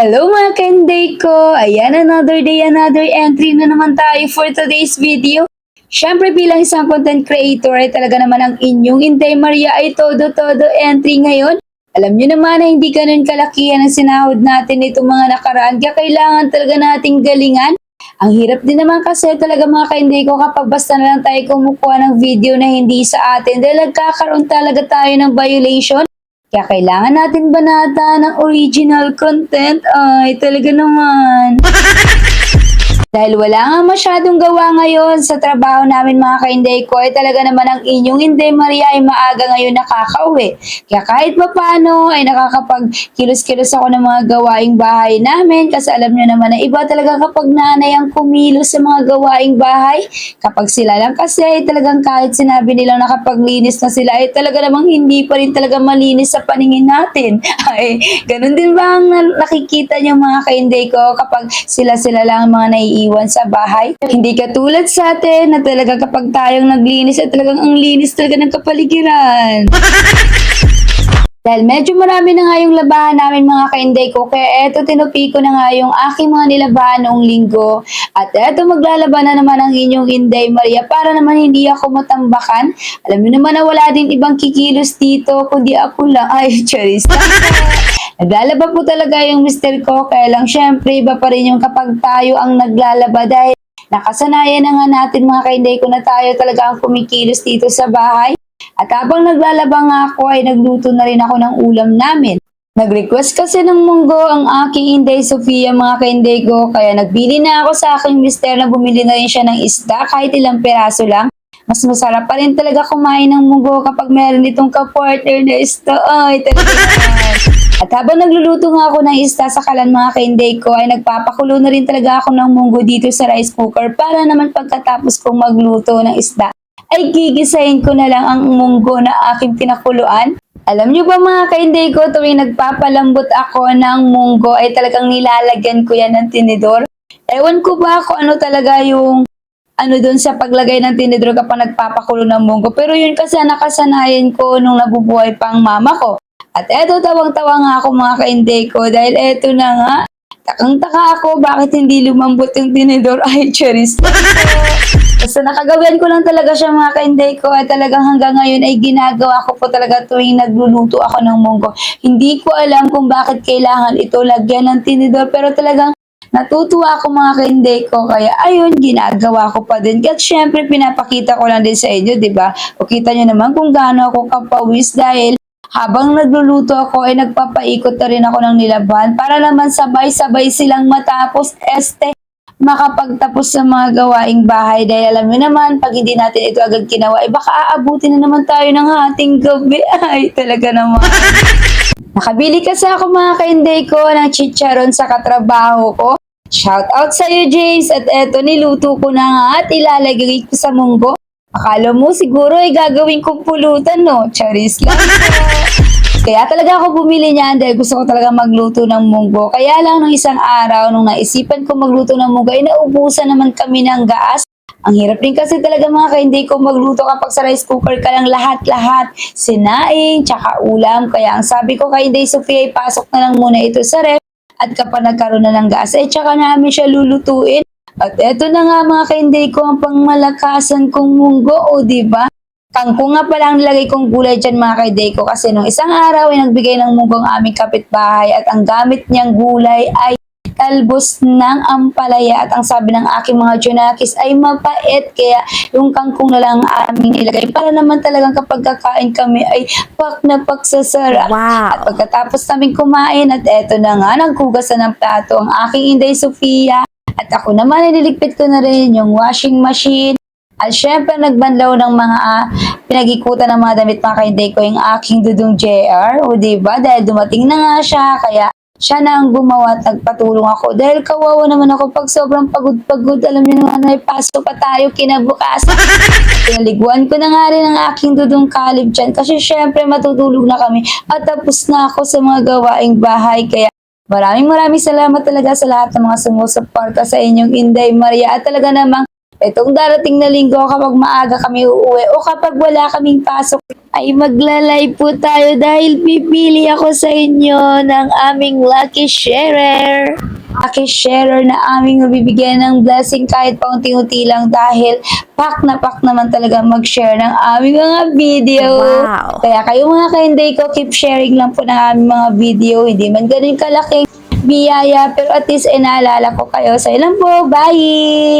Hello mga kenday ko! Ayan, another day, another entry na naman tayo for today's video. Siyempre bilang isang content creator ay talaga naman ang inyong Inday Maria ay todo-todo entry ngayon. Alam nyo naman na hindi ganun kalakihan ang sinahod natin itong mga nakaraan kaya kailangan talaga nating galingan. Ang hirap din naman kasi talaga mga kainday ko kapag basta na lang tayo kumukuha ng video na hindi sa atin dahil nagkakaroon talaga tayo ng violation. Kaya kailangan natin banata ng original content. Ay, talaga naman. Dahil wala nga masyadong gawa ngayon sa trabaho namin mga kainday ko, ay talaga naman ang inyong Inday Maria ay maaga ngayon nakakauwi. Kaya kahit pa paano ay nakakapag-kilos-kilos ako ng mga gawaing bahay namin kasi alam nyo naman na iba talaga kapag nanay ang kumilos sa mga gawaing bahay. Kapag sila lang kasi ay talagang kahit sinabi nilang nakapaglinis na sila ay talaga namang hindi pa rin talaga malinis sa paningin natin. Ay, ganun din ba ang na- nakikita niyo mga kainday ko kapag sila-sila lang ang mga naiiwan sa bahay? Hindi katulad sa atin na talaga kapag tayong naglinis ay talagang ang linis talaga ng kapaligiran. Dahil medyo marami na nga yung labahan namin mga kainday ko, kaya eto tinupi ko na nga yung aking mga nilabahan noong linggo. At eto maglalaba na naman ang inyong Inday Maria para naman hindi ako matambakan. Alam niyo naman na wala din ibang kikilos dito, kundi ako lang. Ay, charis. Naglalaba po talaga yung mister ko, kaya lang syempre iba pa rin yung kapag tayo ang naglalaba dahil nakasanayan na nga natin mga kainday ko na tayo talaga ang kumikilos dito sa bahay. At habang naglalaba nga ako ay nagluto na rin ako ng ulam namin. Nag-request kasi ng munggo ang aking Inday Sofia mga kainday ko kaya nagbili na ako sa aking mister na bumili na rin siya ng isda kahit ilang peraso lang. Mas masarap pa rin talaga kumain ng munggo kapag meron itong ka-partner na isda. Ay. At habang nagluluto nga ako ng isda sa kalan mga kainday ko ay nagpapakulo na rin talaga ako ng munggo dito sa rice cooker para naman pagkatapos kong magluto ng isda ay gigisahin ko na lang ang munggo na aking pinakuluan. Alam niyo ba mga kainday ko, tuwing nagpapalambot ako ng munggo ay talagang nilalagyan ko yan ng tinidor. Ewan ko ba kung ano talaga yung ano doon sa paglagay ng tinidor kapag nagpapakulo ng munggo. Pero yun kasi nakasanayan ko nung nabubuhay pang mama ko. At eto, tawang-tawa nga ako mga kainday ko dahil eto na nga, takang-taka ako bakit hindi lumambot yung tinidor. Ay, po. Basta nakagawian ko lang talaga siya mga kainday ko at talagang hanggang ngayon ay ginagawa ko po talaga tuwing nagluluto ako ng munggo. Hindi ko alam kung bakit kailangan ito lagyan ng tinidor pero talagang natutuwa ako mga kainday ko kaya ayun ginagawa ko pa din. At syempre pinapakita ko lang din sa inyo, di ba? O kita nyo naman kung gaano ako kapawis dahil habang nagluluto ako ay nagpapaikot na rin ako ng nilaban para naman sabay-sabay silang matapos este makapagtapos sa mga gawaing bahay. Dahil alam mo naman pag hindi natin ito agad kinawa ay baka aabutin na naman tayo ng hating gabi. Ay talaga naman. Nakabili kasi ako mga kainday ko ng chicharon sa katrabaho ko. Shout out sa iyo James at eto niluto ko na nga at ilalagay ko sa munggo. Akala mo siguro ay gagawin kong pulutan no? Charis lang. Kaya talaga ako bumili niyan dahil gusto ko talaga magluto ng munggo. Kaya lang nung isang araw, nung naisipan ko magluto ng munggo, ay naubusan naman kami ng gas. Ang hirap din kasi talaga mga kainday ko magluto kapag sa rice cooker ka lang lahat-lahat. Sinaing, tsaka ulam. Kaya ang sabi ko kay Inday Sofia, pasok na lang muna ito sa ref. At kapag nagkaroon na ng gas, ay tsaka namin siya lulutuin. At eto na nga mga kainday ko ang pangmalakasan kong munggo, o ba? Kangkong nga pala ang nilagay kong gulay dyan mga kaiday ko kasi nung isang araw ay nagbigay ng munggong aming kapitbahay at ang gamit niyang gulay ay talbos ng ampalaya at ang sabi ng aking mga junakis ay mapait kaya yung kangkong na lang ang aming nilagay para naman talagang kapag kakain kami ay pak na pak sa sarap. Wow. At pagkatapos namin kumain at eto na nga naghugas na ng plato ang aking Inday Sofia at ako naman nililigpit ko na rin yung washing machine at syempre, nagbanlaw ng mga ah, pinag-ikutan ng mga damit mga kainday ko yung aking dudong JR. O diba? Dahil dumating na nga siya. Kaya siya na ang gumawa at nagpatulong ako. Dahil kawawa naman ako pag sobrang pagod-pagod. Alam niyo naman, may pasok pa tayo kinabukasan. Pinaliguan ko na nga rin ang aking dudong kalib dyan. Kasi syempre, matutulog na kami. At tapos na ako sa mga gawaing bahay. Kaya Maraming maraming salamat talaga sa lahat ng mga sumusuporta sa inyong Inday Maria at talaga namang Itong darating na linggo kapag maaga kami uuwi o kapag wala kaming pasok ay maglalay po tayo dahil pipili ako sa inyo ng aming lucky sharer. Lucky sharer na aming mabibigyan ng blessing kahit paunti-unti lang dahil pak na pak naman talaga mag-share ng aming mga video. Wow. Kaya kayo mga kainday ko, keep sharing lang po ng aming mga video. Hindi man ganun kalaking biyaya, pero at least inaalala ko kayo. Sa ilan po, bye!